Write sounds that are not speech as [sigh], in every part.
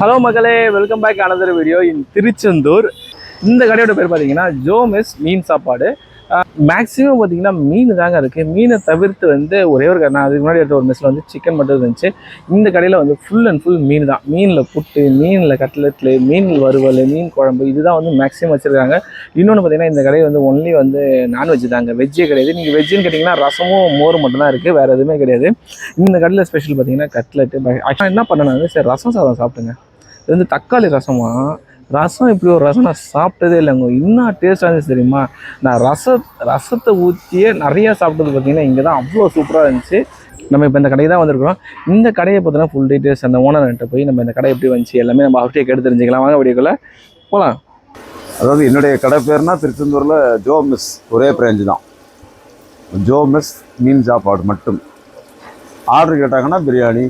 Hello மக்களே welcome back another video in Tiruchendur இந்த கடையோட பேர் பார்த்தீங்கன்னா ஜோமெஸ் மீன் சாப்பாடு. மேக்ஸிமம் பார்த்தீங்கன்னா மீன் தாங்க இருக்குது மீனை தவிர்த்து வந்து ஒரே ஒரு கடை நான் அதுக்கு முன்னாடி எடுத்த ஒரு மெஸ்ஸில் வந்து சிக்கன் மட்டும் இருந்துச்சு. இந்த கடையில் வந்து ஃபுல் அண்ட் ஃபுல் மீன் தான். மீனில் புட்டு மீனில் கட்லெட்டில் மீன் வறுவல் மீன் குழம்பு இதுதான் வந்து மேக்ஸிமம் வச்சுருக்காங்க. இன்னொன்று பார்த்தீங்கன்னா இந்த கடையில் வந்து ஒன்லி வந்து நான்வெஜ் தாங்க. வெஜ்ஜே கிடையாது. நீங்கள் வெஜ்ஜுன்னு கேட்டிங்கன்னா ரசமும் மோர் மட்டும் தான் இருக்குது வேறு எதுவுமே கிடையாது. இந்த கடையில் ஸ்பெஷல் பார்த்தீங்கன்னா கட்லெட்டு ஆக்சுவலாக என்ன பண்ணணும் சரி ரசம் சாதம் சாப்பிட்டுங்க இது வந்து தக்காளி ரசமாக ரசம் இப்படி ஒரு ரசம் நான் சாப்பிட்டதே இல்லைங்க. இன்னும் டேஸ்டாக இருந்துச்சு தெரியுமா? நான் ரச ரசத்தை ஊற்றியே நிறையா சாப்பிட்டது பார்த்தீங்கன்னா இங்கே தான் அவ்வளோ சூப்பராக இருந்துச்சு. நம்ம இப்போ இந்த கடைக்கு தான் வந்திருக்கிறோம். இந்த கடையை பார்த்தீங்கன்னா ஃபுல் டீட்டெயில்ஸ் அந்த ஓனர்கிட்ட போய் நம்ம இந்த கடை எப்படி வந்துச்சு எல்லாமே நம்ம அவர்கிட்டயே கேட்டு தெரிஞ்சுக்கலாம். வாங்க வீடியோக்குள்ளே. போகலாம் அதாவது என்னுடைய கடை பேர்னா திருச்செந்தூரில் ஜோ மிஸ் ஒரே பிராஞ்சு தான். ஜோ மிஸ் மீன் சாப்பாடு மட்டும். ஆர்டர் கேட்டாங்கன்னா பிரியாணி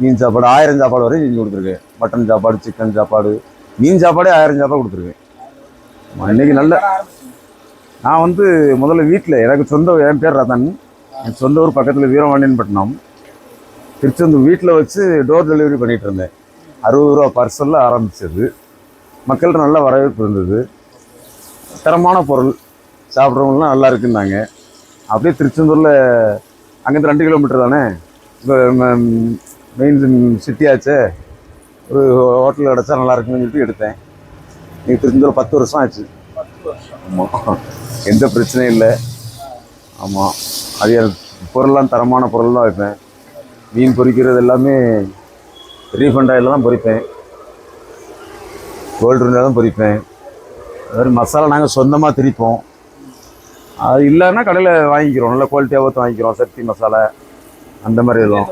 மீன் சாப்பாடு ஆயிரம் சாப்பாடு வரையும் செஞ்சு கொடுத்துருக்கேன் மட்டன் சாப்பாடு சிக்கன் சாப்பாடு மீன் சாப்பாடே ஆயிரம் சாப்பாடு கொடுத்துருக்கேன் இன்னைக்கு நல்ல நான் வந்து முதல்ல வீட்டில் எனக்கு சொந்த என் பேர் ரதன் என் சொந்த ஊர் பக்கத்தில் வீரவாண்டியன்பட்டினம் திருச்செந்தூர் வீட்டில் வச்சு டோர் டெலிவரி பண்ணிகிட்டு இருந்தேன். அறுபது ரூபா பார்சலில் ஆரம்பிச்சது. மக்கள்கிட்ட நல்ல வரவேற்பு இருந்தது. தரமான பொருள் சாப்பிட்றவங்களாம் நல்லா இருக்குன்னாங்க. அப்படியே திருச்செந்தூரில் அங்கேருந்து ரெண்டு கிலோமீட்டர் தானே? இப்போ மெயின் சிட்டியாச்சே ஒரு ஹோட்டல் கிடச்சா நல்லா இருக்குன்னு சொல்லிட்டு எடுத்தேன். நீங்கள் திருச்செந்தூர் பத்து வருஷம் ஆச்சு. ஆமாம் எந்த பிரச்சனையும் இல்லை. ஆமாம் அது பொருள்லாம் தரமான பொருள் தான் வைப்பேன். மீன் பொரிக்கிறது எல்லாமே ரீஃபண்ட் ஆயில் தான் பொரிப்பேன் கோல்டு இருந்தால் தான் பொரிப்பேன் அது மாதிரி மசாலா நாங்கள் சொந்தமாக திரிப்போம். அது இல்லைன்னா கடையில் வாங்கிக்கிறோம். நல்ல குவாலிட்டியாக பார்த்து வாங்கிக்கிறோம். சக்தி மசாலா அந்த மாதிரி எதுவும்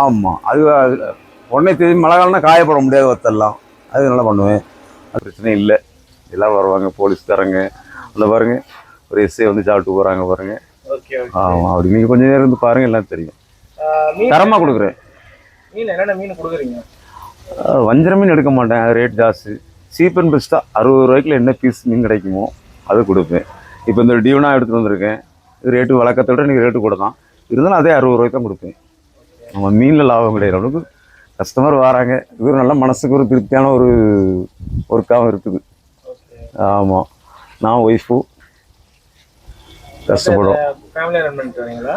ஆமாம் அது உடனே திரும்பி மழை காலம்னா காயப்பட முடியாது வத்தெல்லாம் அது நல்லா பண்ணுவேன். அது பிரச்சனை இல்லை. எல்லாம் வருவாங்க போலீஸ்காரங்க. அந்த பாருங்க. ஒரு எஸ்ஐ வந்து சாப்பிட்டு போகிறாங்க பாருங்க. ஓகே ஆமாம் அப்படி நீங்கள் கொஞ்சம் நேரம் இருந்து பாருங்க எல்லாம் தெரியும். தரமாக கொடுக்குறேன். மீன் என்னென்ன மீன் கொடுக்குறீங்க? வஞ்சர மீன் எடுக்க மாட்டேன். அது ரேட் ஜாஸ்தி. சீப் அண்ட் பெஸ்ட்டாக அறுபது ரூபாய்க்குள்ள என்ன பீஸ் மீன் கிடைக்குமோ அது கொடுப்பேன். இப்போ இந்த டியூனா எடுத்துகிட்டு வந்திருக்கேன். இது ரேட்டு வழக்கத்தை விட எனக்கு ரேட்டு கூட தான். இருந்தாலும் அதே அறுபது ரூபாய்க்கு தான் கொடுப்பேன். நம்ம மீனில் லாபம் கிடையாது அளவுக்கு கஸ்டமர் வராங்க. இது ஒரு நல்ல மனசுக்கு ஒரு திருப்தியான ஒரு ஒர்க்காகவும் இருக்குது. ஆமாம் நான் ஒய்ஃபு கஷ்டப்படுறோம்.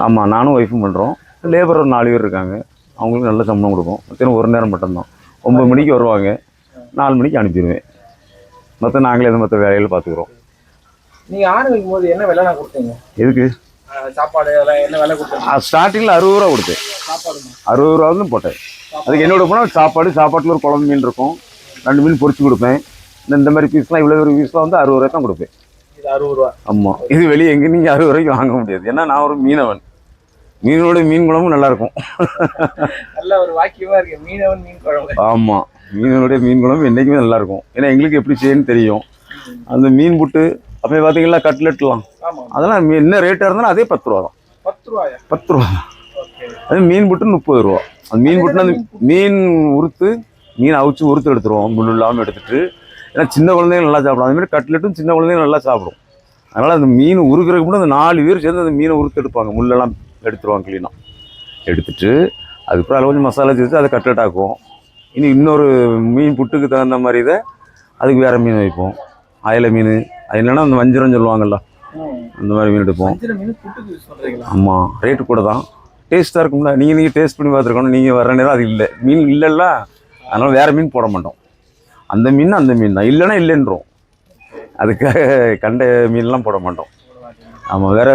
ஆமாம் நானும் ஒய்ஃபும் பண்ணுறோம் லேபர் ஒரு நாலு பேர் இருக்காங்க. அவங்களுக்கு நல்ல சம்பளம் கொடுப்போம். மத்தியானம் ஒரு நேரம் மட்டும்தான். ஒம்பது மணிக்கு வருவாங்க. நாலு மணிக்கு அனுப்பிடுவேன். மொத்தம் நாங்களே மற்ற வேலையில் பார்த்துக்குறோம். நீங்க ஆரம்பிக்கும் போது என்ன விலை நான் கொடுத்தீங்க? எதுக்கு? சாப்பாடு அதெல்லாம் என்ன விலை கொடுத்தீங்க? ஸ்டார்டிங்கில் அறுபது ரூபா கொடுத்தேன். அறுபது ரூபா போட்டேன். அதுக்கு என்னோட போனால் சாப்பாடு சாப்பாட்டில் ஒரு குழம்பு மீன் இருக்கும். ரெண்டு மீன் பொரிச்சு கொடுப்பேன். இந்த மாதிரி பீஸ்லாம் இவ்வளோ ஒரு பீஸ்லாம் வந்து அறுபது ரூபாய் தான் கொடுப்பேன். அறுபது ரூபா. ஆமாம் இது வெளியே எங்கே நீங்கள் அறுபது ரூபாய்க்கு வாங்க முடியாது. ஏன்னா நான் ஒரு மீனவன். மீனோட மீன் குழம்பும் நல்லா இருக்கும் நல்ல ஒரு வாக்கியமா இருக்கு. மீனவன் மீன் குழம்பு. ஆமாம் மீனுடைய மீன் குழம்பு என்றைக்குமே நல்லா இருக்கும் ஏன்னா எங்களுக்கு எப்படி செய்யணும்னு தெரியும். அந்த மீன் புட்டு அப்போ பார்த்தீங்களா கட்லெட்லாம் அதெல்லாம் என்ன ரேட்டாக இருந்தாலும் அதே பத்து ரூபா தான். பத்து ரூபாயா? பத்து ரூபா தான். அது மீன் புட்டு முப்பது ரூபா. அந்த மீன் புட்டுனா அந்த மீன் உறுத்து மீன் அவிச்சு உறுத்து எடுத்துருவோம். முள்ளு இல்லாமல் எடுத்துட்டு ஏன்னா சின்ன குழந்தைங்க நல்லா சாப்பிடும். அதே மாதிரி கட்லெட்டும் சின்ன குழந்தைங்க நல்லா சாப்பிடும். அதனால் அந்த மீன் உருக்கிறதுக்கு முன்னாடி அந்த நாலு பேர் சேர்ந்து அந்த மீனை உறுத்து எடுப்பாங்க. முள்ளெல்லாம் எடுத்துருவாங்க க்ளீனாக எடுத்துட்டு அதுக்கப்புறம் அதில் கொஞ்சம் மசாலா சேர்த்து அதை கட்லெட் ஆக்குவோம். இனி இன்னொரு மீன் புட்டுக்கு தகுந்த மாதிரி இதை அதுக்கு வேறு மீன் வைப்போம். அயலை மீன். அது என்னன்னா அந்த வஞ்சரம் சொல்லுவாங்கல்ல அந்த மாதிரி மீன் எடுப்போம். ஆமாம் ரேட்டு கூட தான். டேஸ்ட்டாக இருக்கும்ல. நீங்கள் நீங்கள் டேஸ்ட் பண்ணி பார்த்துருக்கணும். நீங்கள் வர நேரம் அது இல்லை. மீன் இல்லைல்ல. அதனால் வேறு மீன் போட மாட்டோம். அந்த மீன் அந்த மீன் தான். இல்லைன்னா இல்லைன்றோம். அதுக்காக கண்ட மீன்லாம் போட மாட்டோம். ஆமாம் வேறு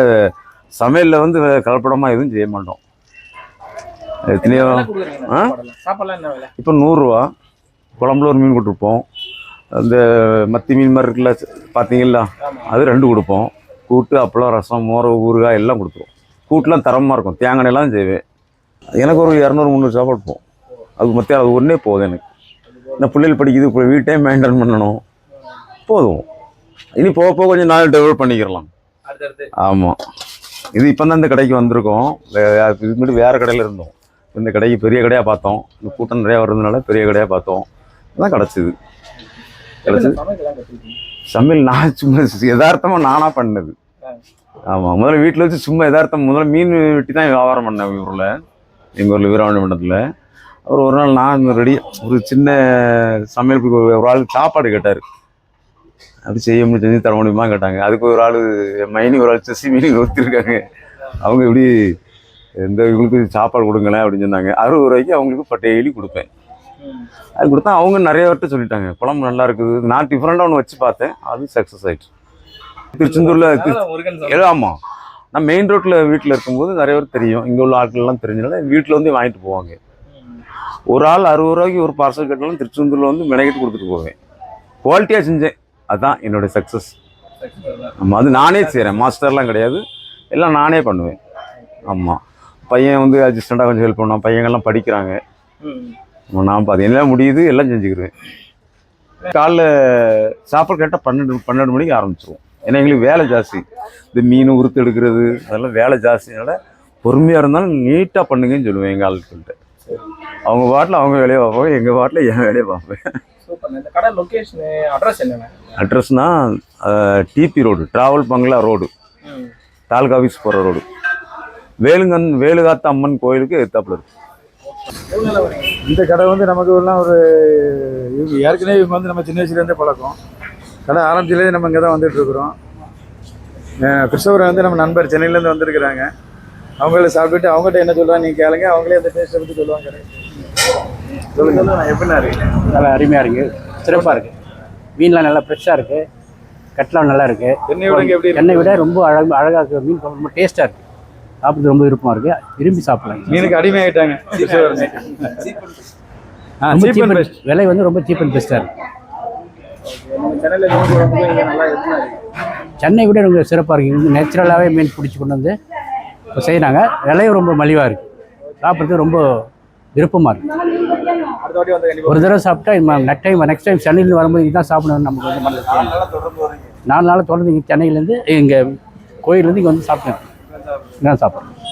சமையலில் வந்து கலப்படமாக எதுவும் செய்ய மாட்டோம். எத்தனையோ ஆ? இப்போ நூறுரூவா. குழம்புல ஒரு மீன் கொடுத்துருப்போம். அந்த மத்தி மீன் மாதிரி இருக்குல்ல பார்த்தீங்களா அது ரெண்டு கொடுப்போம். கூட்டு அப்பளம் ரசம் மோர ஊறுகாய் எல்லாம் கொடுத்துருவோம். கூட்டெலாம் தரமாக இருக்கும். தேங்காயெல்லாம் செய்வேன். எனக்கு ஒரு இரநூறு முந்நூறு சாப்பாடு போகும் அது மத்திய அது ஒன்றே போதும் எனக்கு. இந்த பிள்ளைகள் படிக்குது இப்போ வீட்டையும் மெயின்டைன் பண்ணணும். போதும். இனி போக போக கொஞ்சம் நாள் டெவலப் பண்ணிக்கிறலாம். ஆமாம் இது இப்போ தான் இந்த கடைக்கு வந்திருக்கோம். வே- இதுக்கு முன்னாடி வேறு கடையில் இருந்தோம். இந்த கடைக்கு பெரிய கடையாக பார்த்தோம். இந்த கூட்டம் நிறையா வர்றதுனால பெரிய கடையாக பார்த்தோம். அதான் கிடச்சிது. கிடச்சிது. சமையல் நான் சும்மா யதார்த்தமாக நானாக பண்ணது. ஆமாம் முதல்ல வீட்டில் வச்சு சும்மா எதார்த்தம் முதல்ல மீன் வெட்டி தான் வியாபாரம் பண்ணேன் ஊரில். எங்கள் ஊரில் வீராவணி மண்டலத்தில். அப்புறம் ஒரு நாள் நான் ரெடி ஒரு சின்ன சமையலுக்கு ஒரு ஆள் சாப்பாடு கேட்டார். அப்படி செய்ய முடியும் செஞ்சு தர முடியுமா கேட்டாங்க. அதுக்கு ஒரு ஆள் மைனி ஒரு ஆள் செஸ்ஸி மீனி ஒருத்திருக்காங்க அவங்க இப்படி இந்த இவங்களுக்கு சாப்பாடு கொடுங்களேன் அப்படின்னு சொன்னாங்க. அறுபது ரூபாய்க்கு அவங்களுக்கு இப்போ டெய்லி கொடுப்பேன். அது கொடுத்தா அவங்க நிறைய பேர்கிட்ட சொல்லிட்டாங்க. குழம்பு நல்லா இருக்குது. நான் டிஃப்ரெண்டாக ஒன்று வச்சு பார்த்தேன். அது சக்ஸஸ் ஆகிடுச்சு திருச்செந்தூரில் ஆமாம் நான் மெயின் ரோட்டில் வீட்டில் இருக்கும்போது நிறைய பேர் தெரியும். இங்கே உள்ள ஆட்கள்லாம் தெரிஞ்சனால வீட்டில் வந்து வாங்கிட்டு போவாங்க. ஒரு ஆள் அறுபது ரூபாய்க்கு ஒரு பார்சல் கட்டினாலும் திருச்செந்தூரில் வந்து மெனக்கிட்டு கொடுத்துட்டு போவேன். குவாலிட்டியாக செஞ்சேன். அதான் என்னுடைய சக்ஸஸ் ஆமாம் அது நானே செய்கிறேன் மாஸ்டர்லாம் கிடையாது. எல்லாம் நானே பண்ணுவேன். ஆமாம் பையன் வந்து அசிஸ்டண்ட்டாக கொஞ்சம் ஹெல்ப் பண்ணுவான் பையங்கள்லாம் படிக்கிறாங்க. ஆமா, நான் பார்த்து எல்லாம் முடியுது எல்லாம் செஞ்சுக்கிருவேன். காலைல சாப்பாடு கேட்டால் பன்னெண்டு பன்னெண்டு மணிக்கு ஆரம்பிச்சிருவோம். ஏன்னா எங்களுக்கு வேலை ஜாஸ்தி. இந்த மீன் உறுத்து எடுக்கிறது அதெல்லாம் வேலை ஜாஸ்தினால பொறுமையாக இருந்தாலும் நீட்டாக பண்ணுங்கன்னு சொல்லுவேன் எங்கள் ஆளுக்கிட்ட அவங்க பாட்டில் அவங்க வேலையை பார்ப்பாங்க எங்கள் பாட்டில் என் வேலையை பார்ப்பேன். சூப்பர். இந்த கடை லொகேஷன் அட்ரஸ் என்னண்ணே அட்ரஸ்னால் TB road travel bungalow road taluka office போகிற ரோடு வேலுங்கன் வேலுகாத்த அம்மன் கோயிலுக்கு எத்தாப்புல இருக்கு. இந்த கடை வந்து நமக்கு எல்லாம் ஒரு இவங்க ஏற்கனவே இவங்க வந்து நம்ம சின்ன வயசுலேருந்தே பழக்கம். கடை ஆரம்பிச்சிலே நம்ம இங்கே தான் வந்துட்டு இருக்கிறோம் அஹ் கிறிஸ்தவர் வந்து நம்ம நண்பர் சென்னையிலேருந்து வந்திருக்கிறாங்க. அவங்கள சாப்பிட்டுட்டு அவங்ககிட்ட என்ன சொல்கிறாங்க நீங்கள் கேளுங்க. அவங்களே அந்த டேஸ்ட்டை பற்றி சொல்லுவாங்க. கடை சொல்லுங்க எப்படின்னா இருக்கு? நல்லா அருமையாக இருக்குது சிறப்பாக இருக்குது மீன்லாம் நல்லா ஃப்ரெஷ்ஷாக இருக்குது கட்லாம் நல்லா இருக்குது என்னை விட எப்படி இருக்கு? என்னை விட ரொம்ப அழகு அழகாக இருக்குது மீன் ரொம்ப டேஸ்ட்டாக இருக்குது சாப்பிட்றது ரொம்ப விருப்பமாக இருக்குது விரும்பி சாப்பிடலாம். மீனுக்கு பெஸ்ட் [laughs] விலை வந்து ரொம்ப சீப் அண்ட் பெஸ்ட்டாக இருக்குது சென்னையில் மீன் குழம்பு இங்கே நல்லா இருக்குண்ணா சென்னை விட ரொம்ப சிறப்பாக இருக்குது இங்கே நேச்சுரலாகவே மீன் பிடிச்சி கொண்டு வந்து இப்போ செய்கிறாங்க விலையும் ரொம்ப மலிவாக இருக்குது சாப்பிட்றது ரொம்ப விருப்பமாக இருக்குது ஒரு தடவை சாப்பிட்டா நெக்ஸ்ட் டைம் நெக்ஸ்ட் டைம் சென்னையிலேருந்து வரும்போது இதுதான் சாப்பிடணும். நமக்கு வந்து மனசுல நாலு நாள் தொடர்ந்து இங்கே சென்னையிலேருந்து இங்கே கோயிலேருந்து இங்கே வந்து சாப்பிட்டேன். இதான் சாப்பிட்றேன்